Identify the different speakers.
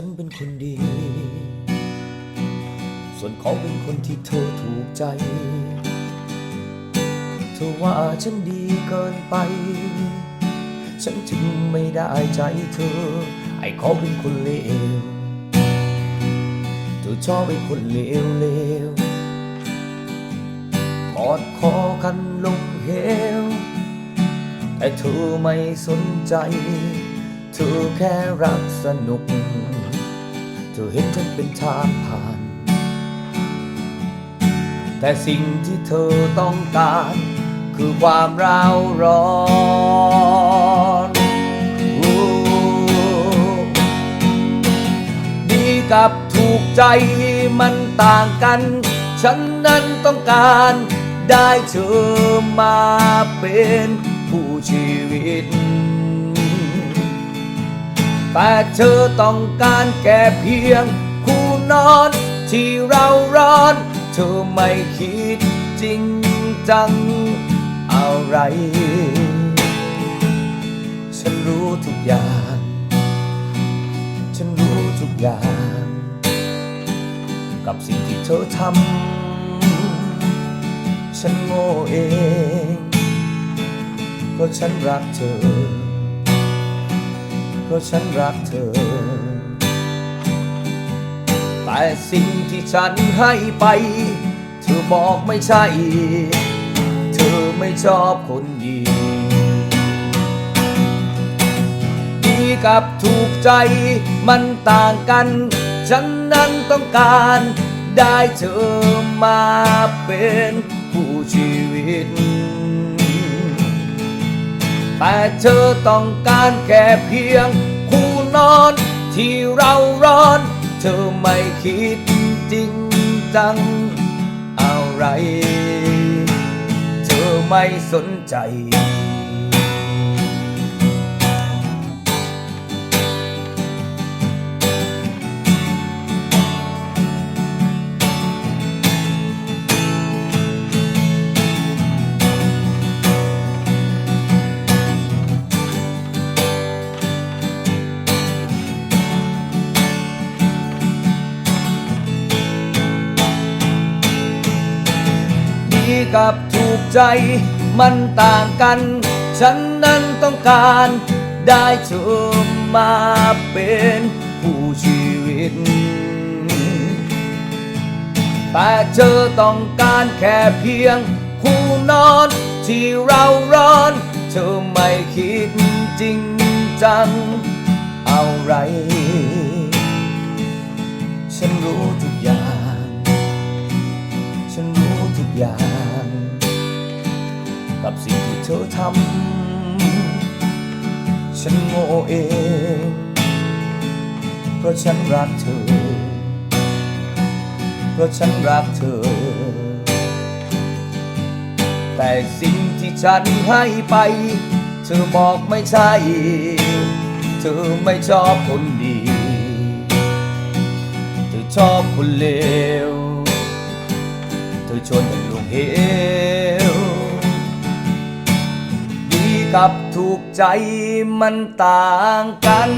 Speaker 1: ฉันเป็นคนดี ส่วนเขาเป็นคนที่เธอถูกใจ เธอว่าฉันดีเกินไป ฉันจึงไม่ได้ใจเธอ ไอ้เขาเป็นคนเลว เธอชอบเป็นคนเลวเลวกอดคอกันลงเหว แต่เธอไม่สนใจ เธอแค่รักสนุก ธอเห็นฉันเป็นทางผ่าน แต่สิ่งที่เธอต้องการ คือความร้าวร้อนโอ้ดีกับถูกใจมันต่างกัน ฉันนั้นต้องการได้เธอมาเป็นผู้ชีวิต แต่เธอต้องการแค่เพียงคู่นอนที่เราร้อน เธอไม่คิดจริงจังอะไร ฉันรู้ทุกอย่าง ฉันรู้ทุกอย่าง กับสิ่งที่เธอทำ ฉันโง่เอง เพราะฉันรักเธอ เพราะฉันรักเธอ แต่สิ่งที่ฉันให้ไป เธอบอกไม่ใช่ เธอไม่ชอบคนดีดีกับถูกใจมันต่างกัน ฉันนั้นต้องการได้เธอมาเป็นผู้ชีวิต แต่เธอต้องการแค่เพียงคู่นอนที่เราร้อน เธอไม่คิดจริงจังอะไร เธอไม่สนใจ กับถูกใจ มันต่างกัน ฉันนั้นต้องการได้เธอมาเป็นผู้ชีวิต แต่เธอต้องการแค่เพียง คู่นอนที่เราร้อน เธอไม่คิดจริงจังอะไร ฉันรู้ทุกอย่าง ฉันรู้ทุกอย่าง ธอทำ ฉันโง่เอง เพราะฉันรักเธอ เพราะฉันรักเธอ แต่สิ่งที่ฉันให้ไป เธอบอกไม่ใช่ เธอไม่ชอบคนดี เธอชอบคนเลว เธอชวนกันลงเหว กับถูกใจมันต่างกัน